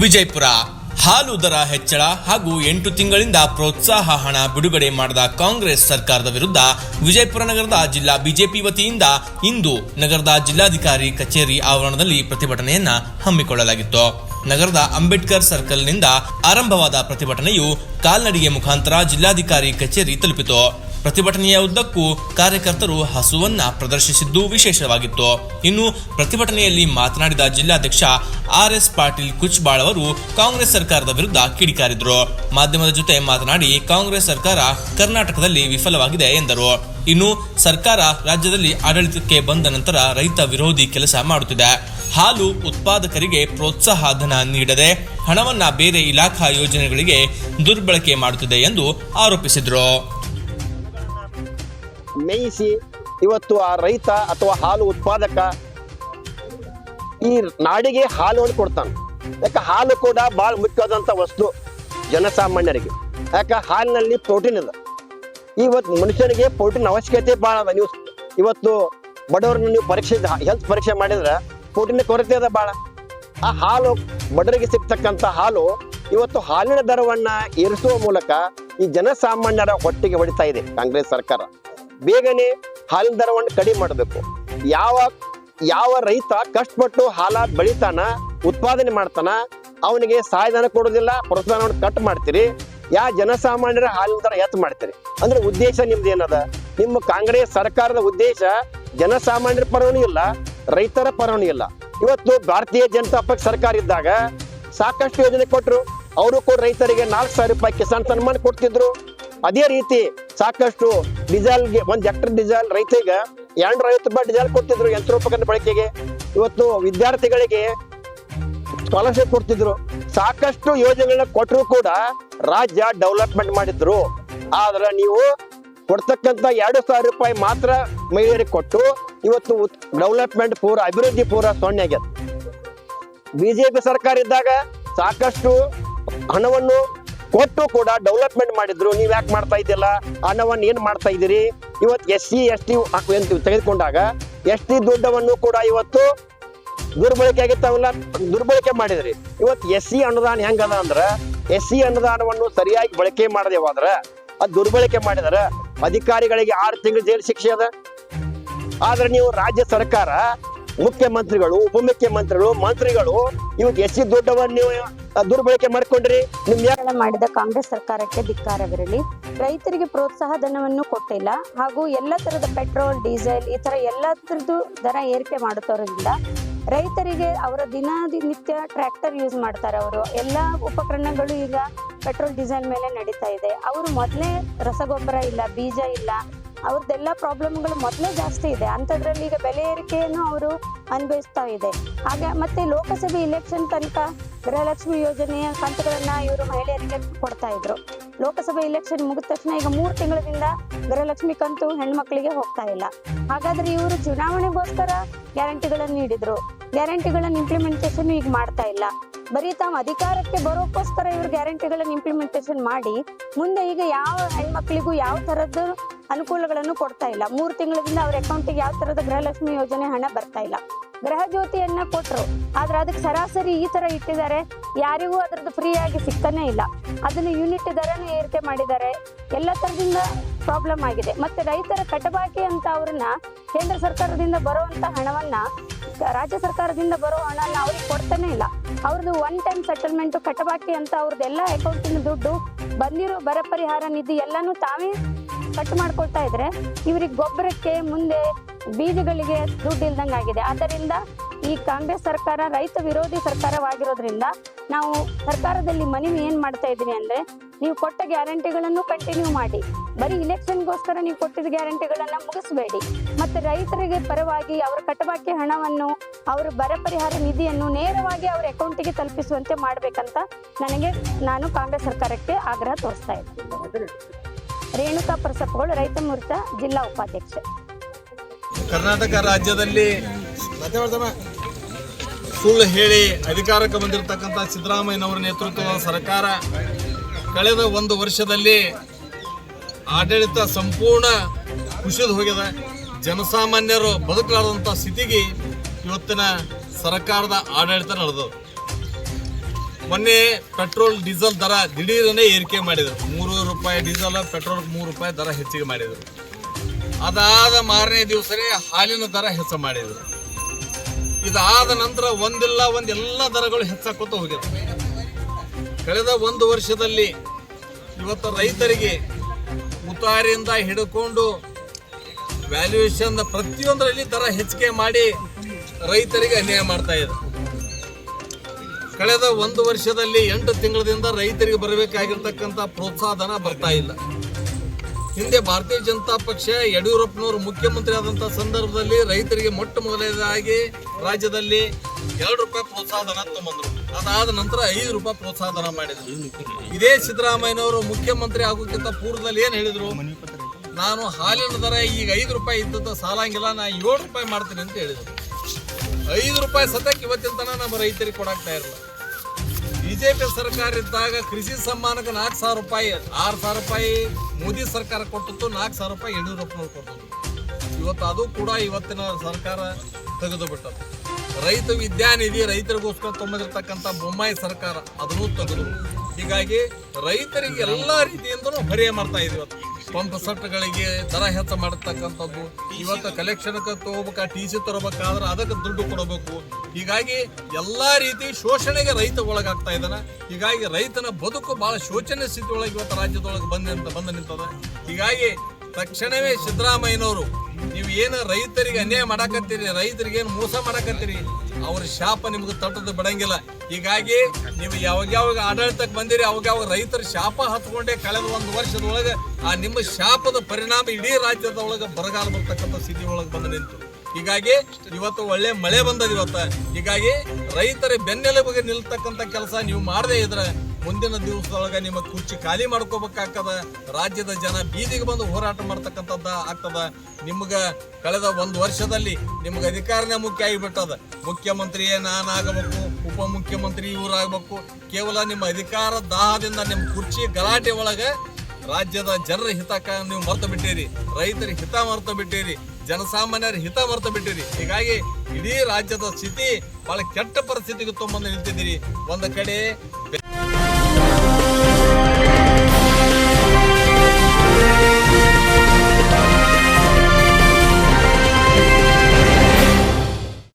ವಿಜಯಪುರ. ಹಾಲು ದರ ಹೆಚ್ಚಳ ಹಾಗೂ ಎಂಟು ತಿಂಗಳಿಂದ ಪ್ರೋತ್ಸಾಹ ಹಣ ಬಿಡುಗಡೆ ಮಾಡದ ಕಾಂಗ್ರೆಸ್ ಸರ್ಕಾರದ ವಿರುದ್ಧ ವಿಜಯಪುರ ನಗರದ ಜಿಲ್ಲಾ ಬಿಜೆಪಿ ವತಿಯಿಂದ ಇಂದು ನಗರದ ಜಿಲ್ಲಾಧಿಕಾರಿ ಕಚೇರಿ ಆವರಣದಲ್ಲಿ ಪ್ರತಿಭಟನೆಯನ್ನ ಹಮ್ಮಿಕೊಳ್ಳಲಾಗಿತ್ತು. ನಗರದ ಅಂಬೇಡ್ಕರ್ ಸರ್ಕಲ್ನಿಂದ ಆರಂಭವಾದ ಪ್ರತಿಭಟನೆಯು ಕಾಲ್ನಡಿಗೆ ಮುಖಾಂತರ ಜಿಲ್ಲಾಧಿಕಾರಿ ಕಚೇರಿ ತಲುಪಿತು. ಪ್ರತಿಭಟನೆಯ ಉದ್ದಕ್ಕೂ ಕಾರ್ಯಕರ್ತರು ಹಸುವನ್ನ ಪ್ರದರ್ಶಿಸಿದ್ದು ವಿಶೇಷವಾಗಿತ್ತು. ಇನ್ನು ಪ್ರತಿಭಟನೆಯಲ್ಲಿ ಮಾತನಾಡಿದ ಜಿಲ್ಲಾಧ್ಯಕ್ಷ ಆರ್ ಎಸ್ ಪಾಟೀಲ್ ಕುಚ್ಬಾಳ್ ಅವರು ಕಾಂಗ್ರೆಸ್ ಸರ್ಕಾರದ ವಿರುದ್ಧ ಕಿಡಿಕಾರಿದ್ರು. ಮಾಧ್ಯಮದ ಜೊತೆ ಮಾತನಾಡಿ ಕಾಂಗ್ರೆಸ್ ಸರ್ಕಾರ ಕರ್ನಾಟಕದಲ್ಲಿ ವಿಫಲವಾಗಿದೆ ಎಂದರು. ಇನ್ನು ಸರ್ಕಾರ ರಾಜ್ಯದಲ್ಲಿ ಆಡಳಿತಕ್ಕೆ ಬಂದ ನಂತರ ರೈತ ವಿರೋಧಿ ಕೆಲಸ ಮಾಡುತ್ತಿದೆ. ಹಾಲು ಉತ್ಪಾದಕರಿಗೆ ಪ್ರೋತ್ಸಾಹ ಧನ ನೀಡದೆ ಹಣವನ್ನ ಬೇರೆ ಇಲಾಖಾ ಯೋಜನೆಗಳಿಗೆ ದುರ್ಬಳಕೆ ಮಾಡುತ್ತಿದೆ ಎಂದು ಆರೋಪಿಸಿದ್ರು. ಮೇಯಿಸಿ ಇವತ್ತು ಆ ರೈತ ಅಥವಾ ಹಾಲು ಉತ್ಪಾದಕ ಈ ನಾಡಿಗೆ ಹಾಲನ್ನು ಕೊಡ್ತಾನೆ. ಯಾಕೆ ಹಾಲು ಕೂಡ ಭಾಳ ಮುಖ್ಯವಾದಂಥ ವಸ್ತು ಜನಸಾಮಾನ್ಯರಿಗೆ. ಯಾಕೆ ಹಾಲಿನಲ್ಲಿ ಪ್ರೋಟೀನ್ ಇದೆ ಇವತ್ತು ಮನುಷ್ಯನಿಗೆ ಪ್ರೋಟೀನ್ ಅವಶ್ಯಕತೆ ಭಾಳ ಅದ ನೀವು ಇವತ್ತು ಬಡವರನ್ನ ನೀವು ಪರೀಕ್ಷೆ ಹೆಲ್ತ್ ಪರೀಕ್ಷೆ ಮಾಡಿದ್ರೆ ಪ್ರೋಟೀನ್ ಕೊರತೆ ಅದ ಭಾಳ. ಆ ಹಾಲು ಬಡವರಿಗೆ ಸಿಗ್ತಕ್ಕಂಥ ಹಾಲು ಇವತ್ತು ಹಾಲಿನ ದರವನ್ನ ಏರಿಸುವ ಮೂಲಕ ಈ ಜನಸಾಮಾನ್ಯರ ಹೊಟ್ಟೆಗೆ ಹೊಡಿತಾ ಇದೆ ಕಾಂಗ್ರೆಸ್ ಸರ್ಕಾರ. ಬೇಗನೆ ಹಾಲಿನ ದರವನ್ನು ಕಡಿಮೆ ಮಾಡಬೇಕು. ಯಾವ ಯಾವ ರೈತ ಕಷ್ಟಪಟ್ಟು ಹಾಲ ಬೆಳಿತಾನ ಉತ್ಪಾದನೆ ಮಾಡ್ತಾನ, ಅವನಿಗೆ ಸಹಾಯಧನ ಕೊಡೋದಿಲ್ಲ ಪ್ರೋತ್ಸಾಹವನ್ನು ಕಟ್ ಮಾಡ್ತೀರಿ, ಯಾ ಜನಸಾಮಾನ್ಯರ ಹಾಲಿನ ದರ ಎತ್ತು ಮಾಡ್ತೀರಿ. ಅಂದ್ರೆ ಉದ್ದೇಶ ನಿಮ್ದು ಏನದ? ನಿಮ್ಮ ಕಾಂಗ್ರೆಸ್ ಸರ್ಕಾರದ ಉದ್ದೇಶ ಜನಸಾಮಾನ್ಯರ ಪರವೂ ಇಲ್ಲ, ರೈತರ ಪರವೂ ಇಲ್ಲ. ಇವತ್ತು ಭಾರತೀಯ ಜನತಾ ಪಕ್ಷ ಸರ್ಕಾರ ಇದ್ದಾಗ ಸಾಕಷ್ಟು ಯೋಜನೆ ಕೊಟ್ಟರು ಅವರು ಕೂಡ ರೈತರಿಗೆ ನಾಲ್ಕು ಸಾವಿರ ರೂಪಾಯಿ ಕಿಸಾನ್ ಸನ್ಮಾನ ಕೊಡ್ತಿದ್ರು. ಅದೇ ರೀತಿ ಸಾಕಷ್ಟು ಡೀಸೆಲ್ಗೆ ಒಂದ್ ಹೆಕ್ಟರ್ ಡೀಸೆಲ್ ರೈತರಿಗೆ ಎರಡ್ನೂರ ಐವತ್ತು ರೂಪಾಯಿ ಡೀಸೆಲ್ ಕೊಡ್ತಿದ್ರು ಯಂತ್ರೋಪಕರಣ ಬಳಕೆಗೆ. ಇವತ್ತು ವಿದ್ಯಾರ್ಥಿಗಳಿಗೆ ಸ್ಕಾಲರ್ಶಿಪ್ ಕೊಡ್ತಿದ್ರು. ಸಾಕಷ್ಟು ಯೋಜನೆಗಳನ್ನ ಕೊಟ್ಟರು ಕೂಡ ರಾಜ್ಯ ಡೆವಲಪ್ಮೆಂಟ್ ಮಾಡಿದ್ರು. ಆದ್ರೆ ನೀವು ಕೊಡ್ತಕ್ಕಂತ ಎರಡು ಸಾವಿರ ರೂಪಾಯಿ ಮಾತ್ರ ಮಹಿಳೆಯರಿಗೆ ಕೊಟ್ಟು ಇವತ್ತು ಡೆವಲಪ್ಮೆಂಟ್ ಪೂರ, ಅಭಿವೃದ್ಧಿ ಪೂರ ಸೊನ್ನೆ ಆಗ್ಯದ. ಬಿಜೆಪಿ ಸರ್ಕಾರ ಇದ್ದಾಗ ಸಾಕಷ್ಟು ಹಣವನ್ನು ಕೊಟ್ಟು ಕೂಡ ಡೆವಲಪ್ಮೆಂಟ್ ಮಾಡಿದ್ರು. ನೀವ್ ಯಾಕೆ ಮಾಡ್ತಾ ಇದ್ದಿಲ್ಲ ಹಣವನ್ನು ಏನ್ ಮಾಡ್ತಾ ಇದ್ದೀರಿ? ಇವತ್ತು ಎಸ್ ಸಿ, ಎಸ್ ಟಿ ತೆಗೆದುಕೊಂಡಾಗ ಎಸ್ ಟಿ ದುಡ್ಡವನ್ನು ಕೂಡ ಇವತ್ತು ದುರ್ಬಳಕೆ ಆಗಿತ್ತಾವಲ್ಲ ದುರ್ಬಳಕೆ ಮಾಡಿದ್ರಿ. ಇವತ್ತು ಎಸ್ ಸಿ ಅನುದಾನ ಹೆಂಗದ ಅಂದ್ರ, ಎಸ್ ಸಿ ಅನುದಾನವನ್ನು ಸರಿಯಾಗಿ ಬಳಕೆ ಮಾಡದೆ ಹೋದ್ರ, ಅದು ದುರ್ಬಳಕೆ ಮಾಡಿದ್ರ ಅಧಿಕಾರಿಗಳಿಗೆ ಆರು ತಿಂಗಳ ಜೈಲು ಶಿಕ್ಷೆ ಅದ. ಆದ್ರೆ ನೀವು ರಾಜ್ಯ ಸರ್ಕಾರ ಮುಖ್ಯಮಂತ್ರಿಗಳು, ಉಪಮುಖ್ಯಮಂತ್ರಿಗಳು, ಮಂತ್ರಿಗಳು ಇವತ್ತು ಎಸ್ ಸಿ ದುಡ್ಡವನ್ನು ನೀವು ದುರ್ಬಳಕೆ ಮಾಡ್ಕೊಂಡ್ರಿ. ನಿಮ್ ಯಾ- ಸರ್ಕಾರ ಮಾಡಿದ ಕಾಂಗ್ರೆಸ್ ಸರ್ಕಾರಕ್ಕೆ ಧಿಕ್ಕಾರವಿರಲಿ ರೈತರಿಗೆ ಪ್ರೋತ್ಸಾಹ ಧನವನ್ನು ಕೊಟ್ಟಿಲ್ಲ. ಹಾಗೂ ಎಲ್ಲ ತರದ ಪೆಟ್ರೋಲ್, ಡೀಸೆಲ್ ಈ ತರ ಎಲ್ಲದ್ರದ್ದು ದರ ಏರಿಕೆ ಮಾಡುತ್ತೋದ್ರಿಂದ ರೈತರಿಗೆ ಅವರ ದಿನನಿತ್ಯ ಟ್ರ್ಯಾಕ್ಟರ್ ಯೂಸ್ ಮಾಡ್ತಾರೆ ಅವರು. ಎಲ್ಲ ಉಪಕರಣಗಳು ಈಗ ಪೆಟ್ರೋಲ್, ಡೀಸೆಲ್ ಮೇಲೆ ನಡೀತಾ ಇದೆ. ಅವರು ಮೊದಲೇ ರಸಗೊಬ್ಬರ ಇಲ್ಲ, ಬೀಜ ಇಲ್ಲ. ಅವ್ರದ್ದೆಲ್ಲ ಪ್ರಾಬ್ಲಮ್ಗಳು ಮೊದಲೇ ಜಾಸ್ತಿ ಇದೆ. ಅಂಥದ್ರಲ್ಲಿ ಈಗ ಬೆಲೆ ಏರಿಕೆಯನ್ನು ಅವರು ಅನುಭವಿಸ್ತಾ ಇದೆ. ಹಾಗೆ ಮತ್ತೆ ಲೋಕಸಭೆ ಇಲೆಕ್ಷನ್ ತನಕ ಗೃಹಲಕ್ಷ್ಮಿ ಯೋಜನೆಯ ಕಂತುಗಳನ್ನ ಇವರು ಮಹಿಳೆಯರಿಗೆ ಕೊಡ್ತಾ ಇದ್ರು. ಲೋಕಸಭೆ ಇಲೆಕ್ಷನ್ ಮುಗಿದ ತಕ್ಷಣ ಈಗ ಮೂರು ತಿಂಗಳಿಂದ ಗೃಹಲಕ್ಷ್ಮಿ ಕಂತು ಹೆಣ್ಮಕ್ಳಿಗೆ ಹೋಗ್ತಾ ಇಲ್ಲ. ಹಾಗಾದ್ರೆ ಇವರು ಚುನಾವಣೆಗೋಸ್ಕರ ಗ್ಯಾರಂಟಿಗಳನ್ನು ನೀಡಿದ್ರು. ಗ್ಯಾರಂಟಿಗಳನ್ನ ಇಂಪ್ಲಿಮೆಂಟೇಷನ್ ಈಗ ಮಾಡ್ತಾ ಇಲ್ಲ. ಬರೀ ತಾವು ಅಧಿಕಾರಕ್ಕೆ ಬರೋಕ್ಕೋಸ್ಕರ ಇವರು ಗ್ಯಾರಂಟಿಗಳನ್ನ ಇಂಪ್ಲಿಮೆಂಟೇಷನ್ ಮಾಡಿ, ಮುಂದೆ ಈಗ ಯಾವ ಹೆಣ್ಮಕ್ಳಿಗೂ ಯಾವ ತರದ್ದು ಅನುಕೂಲಗಳನ್ನು ಕೊಡ್ತಾ ಇಲ್ಲ. ಮೂರು ತಿಂಗಳಿಂದ ಅವ್ರ ಅಕೌಂಟಿಗೆ ಯಾವ ತರದ ಗೃಹಲಕ್ಷ್ಮಿ ಯೋಜನೆ ಹಣ ಬರ್ತಾ ಇಲ್ಲ. ಗೃಹ ಜ್ಯೋತಿಯನ್ನ ಕೊಟ್ರು. ಆದ್ರೆ ಅದಕ್ಕೆ ಸರಾಸರಿ ಈ ತರ ಇಟ್ಟಿದ್ದಾರೆ. ಯಾರಿಗೂ ಅದ್ರದ್ದು ಫ್ರೀ ಆಗಿ ಸಿಗ್ತಾನೆ ಇಲ್ಲ. ಅದನ್ನ ಯೂನಿಟ್ ದರನೇ ಏರಿಕೆ ಮಾಡಿದ್ದಾರೆ. ಎಲ್ಲ ತರದಿಂದ ಪ್ರಾಬ್ಲಮ್ ಆಗಿದೆ. ಮತ್ತೆ ರೈತರ ಕಟಬಾಕಿ ಅಂತ ಅವ್ರನ್ನ ಕೇಂದ್ರ ಸರ್ಕಾರದಿಂದ ಬರುವಂತ ಹಣವನ್ನ ರಾಜ್ಯ ಸರ್ಕಾರದಿಂದ ಬರೋ ಹಣನ ಅವ್ರಿಗೆ ಕೊಡ್ತಾನೆ ಇಲ್ಲ. ಅವ್ರದ್ದು ಒನ್ ಟೈಮ್ ಸೆಟಲ್ಮೆಂಟ್ ಕಟಬಾಕಿ ಅಂತ ಅವ್ರದ್ದೆಲ್ಲ ಅಕೌಂಟಿನ ದುಡ್ಡು ಬಂದಿರೋ ಬರ ಪರಿಹಾರ ನಿಧಿ ಎಲ್ಲಾನು ತಾವೇ ಕಟ್ ಮಾಡ್ಕೊಳ್ತಾ ಇದ್ರೆ ಇವ್ರಿಗೆ ಗೊಬ್ಬರಕ್ಕೆ ಮುಂದೆ ಬೀಜಗಳಿಗೆ ದುಡ್ಡು ಇಲ್ದಂಗೆ ಆಗಿದೆ. ಆದ್ದರಿಂದ ಈ ಕಾಂಗ್ರೆಸ್ ಸರ್ಕಾರ, ರೈತ ವಿರೋಧಿ ಸರ್ಕಾರವಾಗಿರೋದ್ರಿಂದ ನಾವು ಸರ್ಕಾರದಲ್ಲಿ ಮನವಿ ಏನ್ ಮಾಡ್ತಾ ಇದ್ದೀನಿ ಅಂದ್ರೆ ನೀವು ಕೊಟ್ಟ ಗ್ಯಾರಂಟಿಗಳನ್ನು ಕಂಟಿನ್ಯೂ ಮಾಡಿ. ಬರೀ ಇಲೆಕ್ಷನ್ಗೋಸ್ಕರ ನೀವು ಕೊಟ್ಟಿದ್ದ ಗ್ಯಾರಂಟಿಗಳನ್ನ ಮುಗಿಸಬೇಡಿ. ಮತ್ತೆ ರೈತರಿಗೆ ಪರವಾಗಿ ಅವರ ಕಟಬಾಕಿ ಹಣವನ್ನು, ಅವರ ಬರ ಪರಿಹಾರ ನಿಧಿಯನ್ನು ನೇರವಾಗಿ ಅವರ ಅಕೌಂಟಿಗೆ ತಲುಪಿಸುವಂತೆ ಮಾಡಬೇಕಂತ ನನಗೆ ನಾನು ಕಾಂಗ್ರೆಸ್ ಸರ್ಕಾರಕ್ಕೆ ಆಗ್ರಹ ತೋರಿಸ್ತಾ ಇದ್ದೀನಿ. ರೇಣುಕಾ ಪ್ರಸಪ್ಪಗಳು ರೈತ ಮುರಿತ ಜಿಲ್ಲಾ ಉಪಾಧ್ಯಕ್ಷ. ಕರ್ನಾಟಕ ರಾಜ್ಯದಲ್ಲಿ ಸುಳ್ಳು ಹೇಳಿ ಅಧಿಕಾರಕ್ಕೆ ಬಂದಿರತಕ್ಕಂಥ ಸಿದ್ದರಾಮಯ್ಯನವರ ನೇತೃತ್ವದ ಸರ್ಕಾರ ಕಳೆದ ಒಂದು ವರ್ಷದಲ್ಲಿ ಆಡಳಿತ ಸಂಪೂರ್ಣ ಕುಸಿದು ಹೋಗಿದೆ. ಜನಸಾಮಾನ್ಯರು ಬದುಕಲಾರದಂಥ ಸ್ಥಿತಿಗೆ ಇವತ್ತಿನ ಸರ್ಕಾರದ ಆಡಳಿತ ನಡೆದದು ಮೊನ್ನೆ ಪೆಟ್ರೋಲ್, ಡೀಸೆಲ್ ದರ ದಿಢೀರನೆ ಏರಿಕೆ ಮಾಡಿದರು. ಮೂರು ರೂಪಾಯಿ ಡೀಸೆಲ್, ಪೆಟ್ರೋಲ್ ಮೂರು ರೂಪಾಯಿ ದರ ಹೆಚ್ಚಿಗೆ ಮಾಡಿದರು. ಅದಾದ ಮಾರನೇ ದಿವಸನೇ ಹಾಲಿನ ದರ ಹೆಚ್ಚ ಮಾಡಿದರು. ಇದಾದ ನಂತರ ಒಂದಿಲ್ಲ, ಒಂದು ಎಲ್ಲ ದರಗಳು ಹೆಚ್ಚಾಕೋತ ಹೋಗಿದ್ರು. ಕಳೆದ ಒಂದು ವರ್ಷದಲ್ಲಿ ಇವತ್ತು ರೈತರಿಗೆ ಉತ್ತಾರಿಯಿಂದ ಹಿಡ್ಕೊಂಡು ವ್ಯಾಲ್ಯೂಯೇಷನ್ ಪ್ರತಿಯೊಂದರಲ್ಲಿ ದರ ಹೆಚ್ಚಿಗೆ ಮಾಡಿ ರೈತರಿಗೆ ಅನ್ಯಾಯ ಮಾಡ್ತಾ ಇದೆ ಕಳೆದ ಒಂದು ವರ್ಷದಲ್ಲಿ ಎಂಟು ತಿಂಗಳಿಂದ ರೈತರಿಗೆ ಬರಬೇಕಾಗಿರ್ತಕ್ಕಂಥ ಪ್ರೋತ್ಸಾಹನ ಧನ ಬರ್ತಾ ಇಲ್ಲ. ಹಿಂದೆ ಭಾರತೀಯ ಜನತಾ ಪಕ್ಷ ಯಡಿಯೂರಪ್ಪನವರು ಮುಖ್ಯಮಂತ್ರಿ ಆದಂಥ ಸಂದರ್ಭದಲ್ಲಿ ರೈತರಿಗೆ ಮೊಟ್ಟ ಮೊದಲನೇದಾಗಿ ರಾಜ್ಯದಲ್ಲಿ ಎರಡು ರೂಪಾಯಿ ಪ್ರೋತ್ಸಾಹಧನ ತಗೊಂಡ್ರು. ಅದಾದ ನಂತರ ಐದು ರೂಪಾಯಿ ಪ್ರೋತ್ಸಾಹಧನ ಮಾಡಿದ್ರು. ಇದೇ ಸಿದ್ದರಾಮಯ್ಯನವರು ಮುಖ್ಯಮಂತ್ರಿ ಆಗೋಕ್ಕಿಂತ ಪೂರ್ವದಲ್ಲಿ ಏನು ಹೇಳಿದರು? ನಾನು ಹಾಲಿನ ದರ ಈಗ ಐದು ರೂಪಾಯಿ ಇದ್ದದ್ದು ಸಾಲಂಗಿಲ್ಲ, ನಾ ಏಳು ರೂಪಾಯಿ ಮಾಡ್ತೀನಿ ಅಂತ ಹೇಳಿದ್ರು. ಐದು ರೂಪಾಯಿ ಸತಕ್ಕೆ ಇವತ್ತಿನ ತನಕ ನಮ್ಮ ರೈತರಿಗೆ ಕೊಡಾಕ್ತಾ ಇರಲಿಲ್ಲ ಬಿಜೆಪಿ ಸರ್ಕಾರ ಇದ್ದಾಗ ಕೃಷಿ ಸಮ್ಮಾನಕ್ಕೆ ನಾಲ್ಕು ಸಾವಿರ ರೂಪಾಯಿ, ಆರು ಸಾವಿರ ರೂಪಾಯಿ ಮೋದಿ ಸರ್ಕಾರ ಕೊಟ್ಟಿತ್ತು, ನಾಲ್ಕು ಸಾವಿರ ರೂಪಾಯಿ ಯಡಿಯೂರಪ್ಪನವ್ರು ಕೊಟ್ಟಿದ್ದು ಇವತ್ತು ಅದು ಕೂಡ ಇವತ್ತಿನ ಸರ್ಕಾರ ತೆಗೆದು ಬಿಟ್ಟದ್ದು ರೈತ ವಿದ್ಯಾನಿಧಿ ರೈತರಿಗೋಸ್ಕರ ತೊಂಬಂದಿರ್ತಕ್ಕಂಥ ಬೊಮ್ಮಾಯಿ ಸರ್ಕಾರ ಅದನ್ನು ತೆಗೆದು. ಹೀಗಾಗಿ ರೈತರಿಗೆ ಎಲ್ಲ ರೀತಿಯಿಂದಲೂ ಹೊರೆ ಮಾಡ್ತಾ ಇದೆ ಇವತ್ತು. ಪಂಪ್ ಸೆಟ್ಗಳಿಗೆ ದರ ಹೆಚ್ಚ ಮಾಡತಕ್ಕಂಥದ್ದು. ಇವತ್ತು ಕಲೆಕ್ಷನ್ಗೆ ತಗೋಬೇಕು ಟಿ ಸಿ ತರಬೇಕಾದ್ರೆ ಅದಕ್ಕೆ ದುಡ್ಡು ಕೊಡಬೇಕು. ಹೀಗಾಗಿ ಎಲ್ಲಾ ರೀತಿ ಶೋಷಣೆಗೆ ರೈತ ಒಳಗಾಗ್ತಾ ಇದ್ದಾನೆ. ಹೀಗಾಗಿ ರೈತನ ಬದುಕು ಬಹಳ ಶೋಚನೆ ಸ್ಥಿತಿ ಒಳಗೆ ಇವತ್ತು ರಾಜ್ಯದೊಳಗೆ ಬಂದ ಬಂದು ನಿಂತದ. ಹೀಗಾಗಿ ತಕ್ಷಣವೇ ಸಿದ್ದರಾಮಯ್ಯನವರು, ನೀವು ಏನು ರೈತರಿಗೆ ಅನ್ಯಾಯ ಮಾಡಾಕತ್ತೀರಿ, ರೈತರಿಗೆ ಏನು ಮೋಸ ಮಾಡಾಕತ್ತೀರಿ ಅವ್ರ ಶಾಪ ನಿಮ್ಗೆ ತಟ್ಟದ ಬಿಡಂಗಿಲ್ಲ. ಹೀಗಾಗಿ ನೀವು ಯಾವಾಗ ಯಾವಾಗ ಆಡಳಿತಕ್ಕೆ ಬಂದಿರಿ, ಅವಾಗ ಯಾವಾಗ ರೈತರ ಶಾಪ ಹತ್ಕೊಂಡೆ ಕಳೆದ ಒಂದು ವರ್ಷದೊಳಗೆ ಆ ನಿಮ್ಮ ಶಾಪದ ಪರಿಣಾಮ ಇಡೀ ರಾಜ್ಯದ ಒಳಗೆ ಬರಗಾಲ ಬರ್ತಕ್ಕಂಥ ಸ್ಥಿತಿ ಒಳಗೆ ಬಂದು ನಿಂತು. ಹೀಗಾಗಿ ಇವತ್ತು ಒಳ್ಳೆ ಮಳೆ ಬಂದದ ಇವತ್ತ. ಹೀಗಾಗಿ ರೈತರ ಬೆನ್ನೆಲುಬಿಗೆ ನಿಲ್ತಕ್ಕಂಥ ಕೆಲಸ ನೀವು ಮಾಡದೇ ಇದ್ರೆ ಮುಂದಿನ ದಿವಸದೊಳಗೆ ನಿಮ್ಮ ಕುರ್ಚಿ ಖಾಲಿ ಮಾಡ್ಕೋಬೇಕಾಗ್ತದ, ರಾಜ್ಯದ ಜನ ಬೀದಿಗೆ ಬಂದು ಹೋರಾಟ ಮಾಡ್ತಕ್ಕಂಥದ್ದು ಆಗ್ತದ. ನಿಮ್ಗೆ ಕಳೆದ ಒಂದು ವರ್ಷದಲ್ಲಿ ನಿಮ್ಗೆ ಅಧಿಕಾರನೇ ಮುಖ್ಯ ಆಗಿಬಿಟ್ಟದ. ಮುಖ್ಯಮಂತ್ರಿಯೇ ನಾನಾಗಬೇಕು ಉಪಮುಖ್ಯಮಂತ್ರಿ ಇವರಾಗಬೇಕು ಕೇವಲ ನಿಮ್ಮ ಅಧಿಕಾರ ದಾಹದಿಂದ ನಿಮ್ಮ ಕುರ್ಚಿ ಗಲಾಟೆ ಒಳಗೆ ರಾಜ್ಯದ ಜನರ ಹಿತಕ್ಕ ನೀವು ಮರ್ತು ಬಿಟ್ಟಿರಿ. ರೈತರ ಹಿತ ಮರ್ತು ಬಿಟ್ಟಿರಿ. ಜನಸಾಮಾನ್ಯರ ಹಿತ ಮರ್ತು ಬಿಟ್ಟಿರಿ. ಹೀಗಾಗಿ ಇಡೀ ರಾಜ್ಯದ ಸ್ಥಿತಿ ಬಹಳ ಕೆಟ್ಟ ಪರಿಸ್ಥಿತಿಗೆ ತುಂಬಂದು ನಿಂತಿದ್ದೀರಿ. ಒಂದು ಕಡೆ